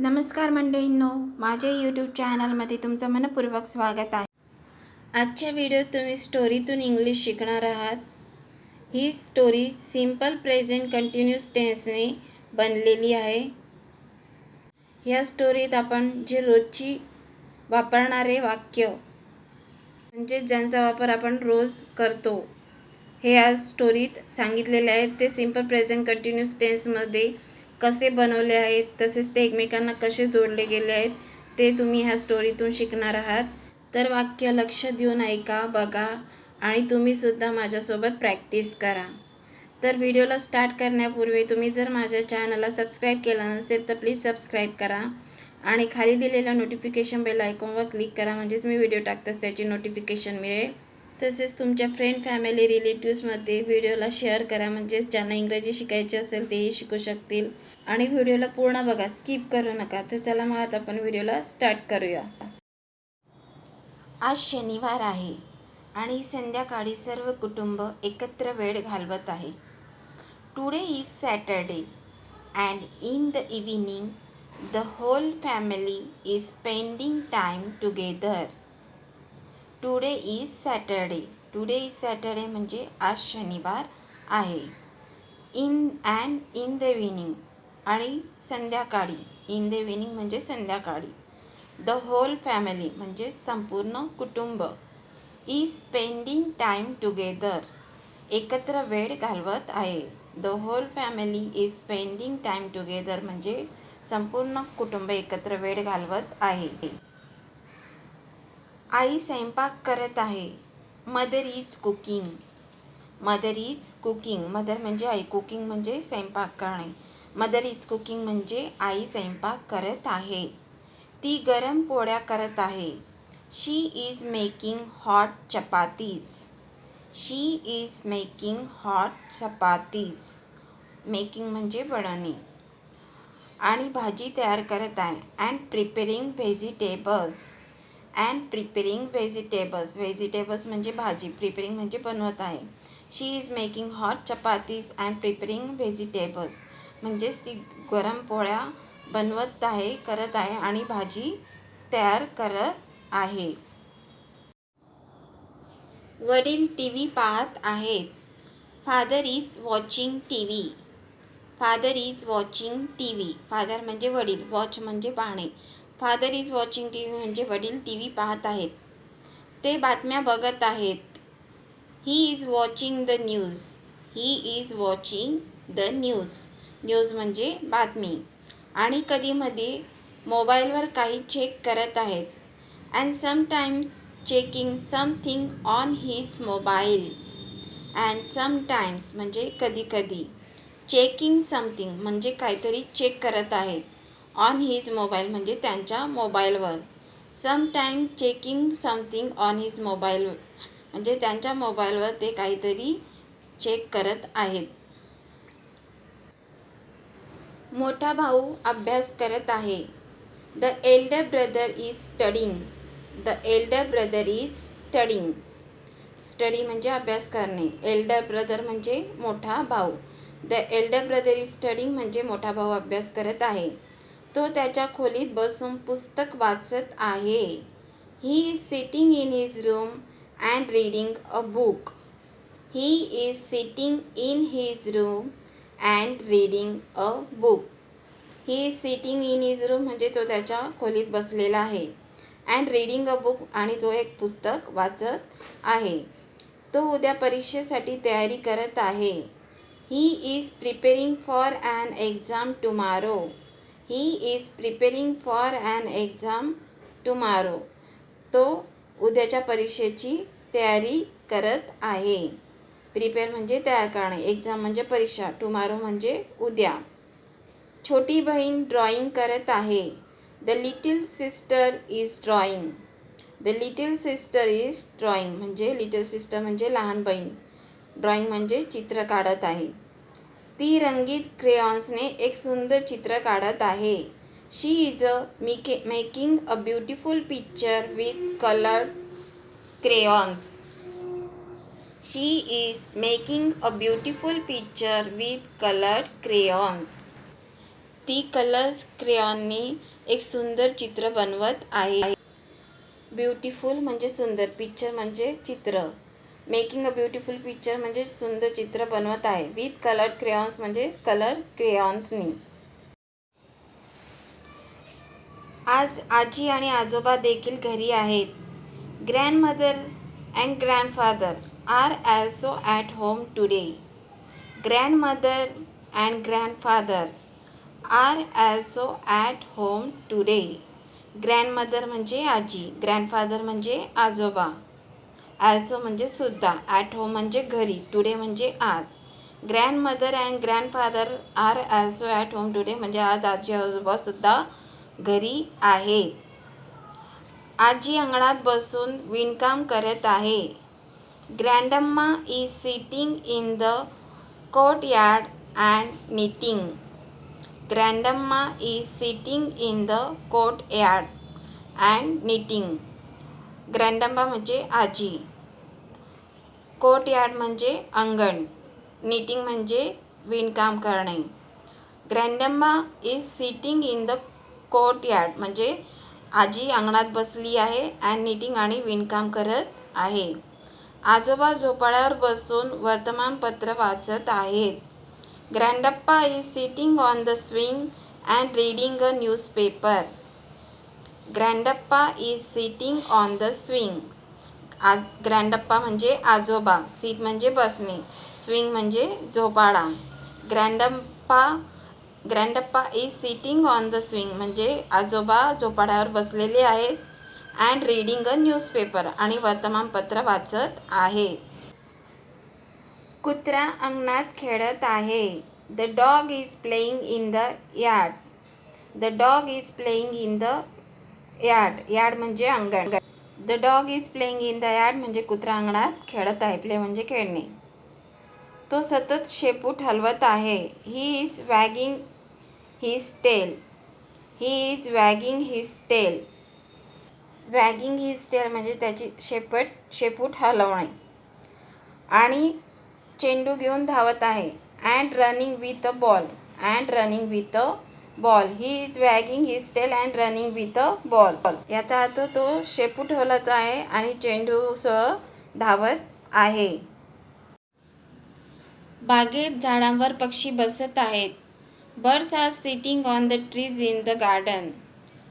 नमस्कार मंडळींनो माझ्या यूट्यूब चॅनलमध्ये तुमचं मनपूर्वक स्वागत आहे. आजच्या व्हिडिओत तुम्ही स्टोरीतून इंग्लिश शिकणार आहात. ही स्टोरी सिंपल प्रेझेंट कंटिन्यूस टेन्सने बनलेली आहे. या स्टोरीत आपण जे रोजची वापरणारे वाक्य म्हणजे ज्यांचा वापर आपण रोज करतो हे या स्टोरीत सांगितलेले आहेत ते सिंपल प्रेझेंट कंटिन्यूस टेन्समध्ये कसे बनवले आहेत तसेच ते एकमेकांना कसे जोडले गेले आहेत ते तुम्ही ह्या स्टोरीतून शिकणार आहात. तर वाक्य लक्ष देऊन ऐका बघा आणि तुम्हीसुद्धा माझ्यासोबत प्रॅक्टिस करा. तर व्हिडिओला स्टार्ट करण्यापूर्वी तुम्ही जर माझ्या चॅनलला सबस्क्राईब केला नसेल तर प्लीज सबस्क्राईब करा आणि खाली दिलेल्या नोटिफिकेशन बेल आयकॉनवर क्लिक करा म्हणजेच तुम्ही व्हिडिओ टाकताच त्याची नोटिफिकेशन मिळेल. तसेच तुमच्या फ्रेंड फॅमिली रिलेटिव्समध्ये व्हिडिओला शेअर करा म्हणजेच ज्यांना इंग्रजी शिकायची असेल तेही शिकू शकतील. आणि व्हिडिओला पूर्ण बघा स्किप करू नका. तर चला मग आता आपण व्हिडिओला स्टार्ट करूया. आज शनिवार आहे आणि संध्याकाळी सर्व कुटुंब एकत्र वेळ घालवत आहे. Today is Saturday and in the evening the whole family is spending time together today is Saturday today is Saturday म्हणजे आज शनिवार आहे. In and in the evening आणि संध्याकाळी इन द इव्हिनिंग म्हणजे संध्याकाळी. द होल फॅमिली म्हणजे संपूर्ण कुटुंब इज स्पेंडिंग टाईम टुगेदर एकत्र वेळ घालवत आहे. The whole family is spending time together म्हणजे संपूर्ण कुटुंब एकत्र वेळ घालवत आहे. आई स्वयंपाक करत आहे. Mother is cooking mother is cooking mother म्हणजे आई कुकिंग म्हणजे स्वयंपाक करणे. मदर इज कुकिंग म्हणजे आई स्वयंपाक करत आहे. ती गरम पोळ्या करत आहे. She is making hot chapatis. She is making hot chapatis. Making म्हणजे बनवणे. आणि भाजी तयार करत आहे. And preparing vegetables. And preparing vegetables. Vegetables म्हणजे भाजी. प्रिपेरिंग म्हणजे बनवत आहे. She is making hot chapatis and preparing vegetables. म्हणजेच ती गरम पोळ्या बनवत आहे करत आहे आणि भाजी तयार करत आहे. वडील टी व्ही पाहत आहेत. Father is watching TV father is watching TV father म्हणजे वडील वॉच म्हणजे पाहणे. Father is watching T V म्हणजे वडील टी व्ही पाहत आहेत. ते बातम्या बघत आहेत. He is watching the news he is watching the news news म्हणजे बातमी. आणि कधीमध्ये मोबाईलवर काही चेक करत आहेत. And sometimes checking something on his mobile. And sometimes म्हणजे कधीकधी. चेकिंग समथिंग म्हणजे काहीतरी चेक करत आहेत. ऑन हिज मोबाईल म्हणजे त्यांच्या मोबाईलवर. Sometime checking something on his mobile म्हणजे त्यांच्या मोबाईलवर ते काहीतरी चेक करत आहेत. मोठा भाऊ अभ्यास करत आहे. The elder brother is studying the elder brother is studying study म्हणजे अभ्यास करणे. एल्डर ब्रदर म्हणजे मोठा भाऊ. The elder brother is studying म्हणजे मोठा भाऊ अभ्यास करत आहे. तो त्याच्या खोलीत बसून पुस्तक वाचत आहे. He is sitting in his room and reading a book he is sitting in his room and reading a book he is sitting in is room म्हणजे तो त्याच्या खोलीत बसलेला आहे. अँड रीडिंग अ बुक आणि तो एक पुस्तक वाचत आहे. तो उद्या परीक्षेसाठी तयारी करत आहे. He is preparing for an exam tomorrow he is preparing for an exam tomorrow तो उद्याच्या परीक्षेची तयारी करत आहे. प्रिपेअर म्हणजे तयार करणे. एक्झाम म्हणजे परीक्षा. टुमारो म्हणजे उद्या. छोटी बहीण ड्रॉईंग करत आहे. The little sister is drawing the little sister is drawing म्हणजे लिटिल सिस्टर म्हणजे लहान बहीण. ड्रॉईंग म्हणजे चित्र काढत आहे. ती रंगीत क्रेयॉन्सने एक सुंदर चित्र काढत आहे. She is a make making a beautiful picture with coloured crayons she is making a beautiful picture with coloured crayons ती कलर्स क्रेयॉननी एक सुंदर चित्र बनवत आहे. ब्युटिफुल म्हणजे सुंदर पिक्चर म्हणजे चित्र. मेकिंग अ ब्युटिफुल पिक्चर म्हणजे सुंदर चित्र बनवत आहे. विथ कलर क्रेयॉन्स म्हणजे कलर क्रेयॉन्सनी आज आजी आणि आजोबा देखील घरी आहेत. Grandmother and grandfather are also at home today grandmother and grandfather are also at home today grandmother म्हणजे आजी ग्रँडफादर म्हणजे आजोबा. ॲल्सो म्हणजे सुद्धा ॲट होम म्हणजे घरी टुडे म्हणजे आज. Grandmother and grandfather are also at home today म्हणजे आज आजी आजोबासुद्धा घरी आहेत. आजी अंगणात बसून विणकाम करत आहे. Grandma is sitting in the courtyard and knitting grandma is sitting in the courtyard and knitting grandma म्हणजे आजी. कोर्टयार्ड म्हणजे अंगण. निटिंग म्हणजे विणकाम करणे. Grandma is sitting in the courtyard म्हणजे आजी अंगणात बसली आहे अँड निटिंग आणि विणकाम करत आहे. आजोबा झोपाळ्यावर बसून वर्तमानपत्र वाचत आहेत. Grandpa is sitting on the swing and reading a newspaper grandpa is sitting on the swing आज ग्रँडप्पा म्हणजे आजोबा सीट म्हणजे बसणे स्विंग म्हणजे झोपाळा. Grandpa grandpa is sitting on the swing म्हणजे आजोबा झोपाळ्यावर बसलेले आहेत. अँड रीडिंग अ न्यूजपेपर आणि वर्तमानपत्र वाचत आहे. कुत्रा अंगणात खेळत आहे. The dog is playing in the yard the dog is playing in the yard yard म्हणजे अंगण. The dog is playing in the yard म्हणजे कुत्रा अंगणात खेळत आहे. प्ले म्हणजे खेळणे. तो सतत शेपूट हलवत आहे. He is wagging his tail he is wagging his tail wagging his tail म्हणजे त्याची शेपट शेपूट हलवणे. आणि चेंडू घेऊन धावत आहे. And running with a ball and running with a ball he is wagging his tail and running with a ball याचा अर्थ तो शेपूट हलत आहे आणि चेंडूसह धावत आहे. बागेत झाडांवर पक्षी बसत आहेत. Birds are sitting on the trees in the garden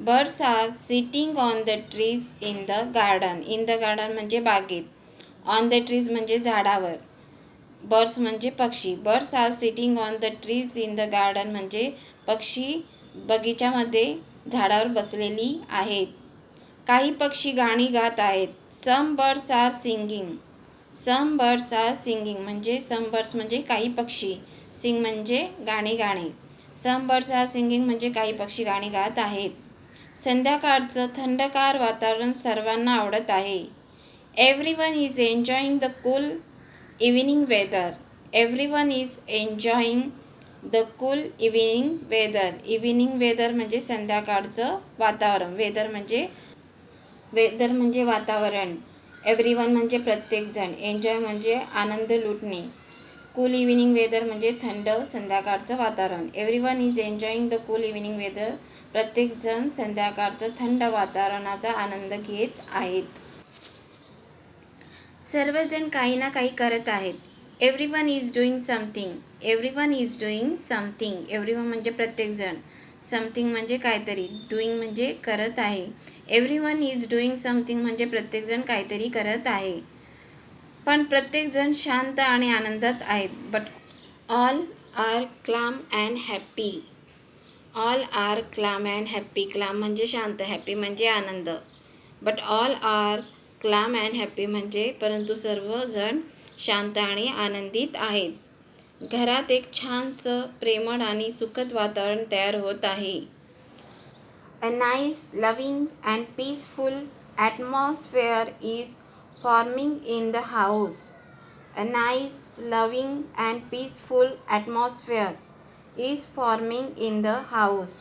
birds are sitting on the trees in the garden. In the garden म्हणजे बागेत. ऑन द ट्रीज म्हणजे झाडावर. बर्ड्स म्हणजे पक्षी. Birds are sitting on the trees in the garden म्हणजे पक्षी बगीच्यामध्ये झाडावर बसलेली आहेत. काही पक्षी गाणी गात आहेत. Some birds are singing. Some birds are singing म्हणजे सम बर्ड्स म्हणजे काही पक्षी. सिंग म्हणजे गाणी गाणे. सम बर्ड्स आर सिंगिंग म्हणजे काही पक्षी गाणी गात आहेत. संध्याकाळचं थंडगार वातावरण सर्वांना आवडत आहे. Every one is enjoying the cool evening weather every one is enjoying the cool evening weather evening weather म्हणजे संध्याकाळचं वातावरण. वेदर म्हणजे वेदर म्हणजे वातावरण. एव्हरी वन म्हणजे प्रत्येकजण. एन्जॉय म्हणजे आनंद लुटणे. कूल इव्हिनिंग वेदर म्हणजे थंड संध्याकाळचं वातावरण. Every one is enjoying the cool evening weather प्रत्येकजण संध्याकाळचं थंड वातावरणाचा आनंद घेत आहेत. सर्वजण काही ना काही करत आहेत. Every one is doing something every one is doing something every one म्हणजे प्रत्येकजण. समथिंग म्हणजे काहीतरी. डुईंग म्हणजे करत आहे. Every one is doing something म्हणजे प्रत्येकजण काहीतरी करत आहे. पण प्रत्येकजण शांत आणि आनंदात आहेत. But all are calm and happy all are calm and happy calm म्हणजे शांत हॅप्पी म्हणजे आनंद. But all are calm and happy म्हणजे परंतु सर्वजण शांत आणि आनंदित आहेत. घरात एक छानसं प्रेमळ आणि सुखद वातावरण तयार होत आहे. A nice loving and peaceful atmosphere is forming in the house A nice loving and peaceful atmosphere is forming in the house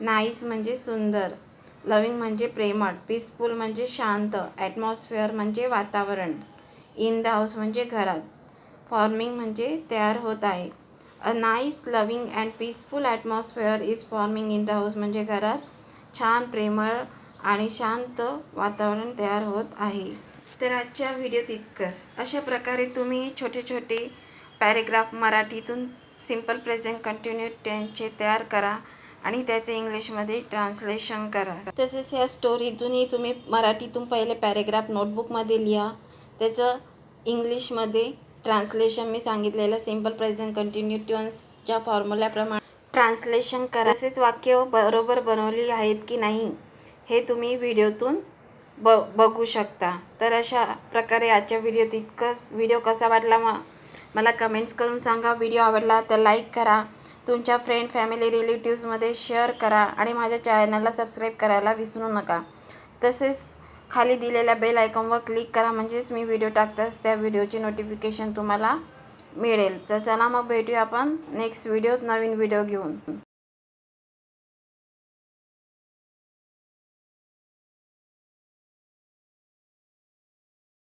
nice म्हणजे सुंदर लविंग म्हणजे प्रेमळ पीसफुल म्हणजे शांत ॲटमॉस्फेअर म्हणजे वातावरण. इन द हाऊस म्हणजे घरात. फॉर्मिंग म्हणजे तयार होत आहे. A nice loving and peaceful atmosphere is forming in the house म्हणजे घरात. छान प्रेमळ आणि शांत वातावरण तयार होत आहे. तर आजच्या व्हिडिओत इतकंच. अशा प्रकारे तुम्ही छोटे छोटे पॅरेग्राफ मराठीतून सिंपल प्रेझेंट कंटिन्यू टेन्सचे तयार करा आणि त्याचे इंग्लिशमध्ये ट्रान्सलेशन करा. तसेच या स्टोरीतूनही तुम्ही मराठीतून पहिले पॅरेग्राफ नोटबुकमध्ये लिहा. त्याचं इंग्लिशमध्ये ट्रान्सलेशन मी सांगितलेलं सिंपल प्रेझेंट कंटिन्यू टेन्सच्या फॉर्म्युल्याप्रमाणे ट्रान्सलेशन करा. तसेच वाक्य बरोबर बनवली आहेत की नाही हे तुम्ही व्हिडिओतून ब बघू शकता. तर अशा प्रकारे आजच्या व्हिडिओ तितकंच. व्हिडिओ कसा वाटला मा मला कमेंट्स करून सांगा. व्हिडिओ आवडला तर लाईक करा. तुमच्या फ्रेंड फॅमिली रिलेटिव्समध्ये शेअर करा आणि माझ्या चॅनलला सबस्क्राईब करायला विसरू नका. तसेच खाली दिलेल्या बेल आयकॉनवर क्लिक करा. म्हणजेच मी व्हिडिओ टाकताच त्या व्हिडिओची नोटिफिकेशन तुम्हाला मिळेल. तर चला मग भेटूया आपण नेक्स्ट व्हिडिओत नवीन व्हिडिओ घेऊन.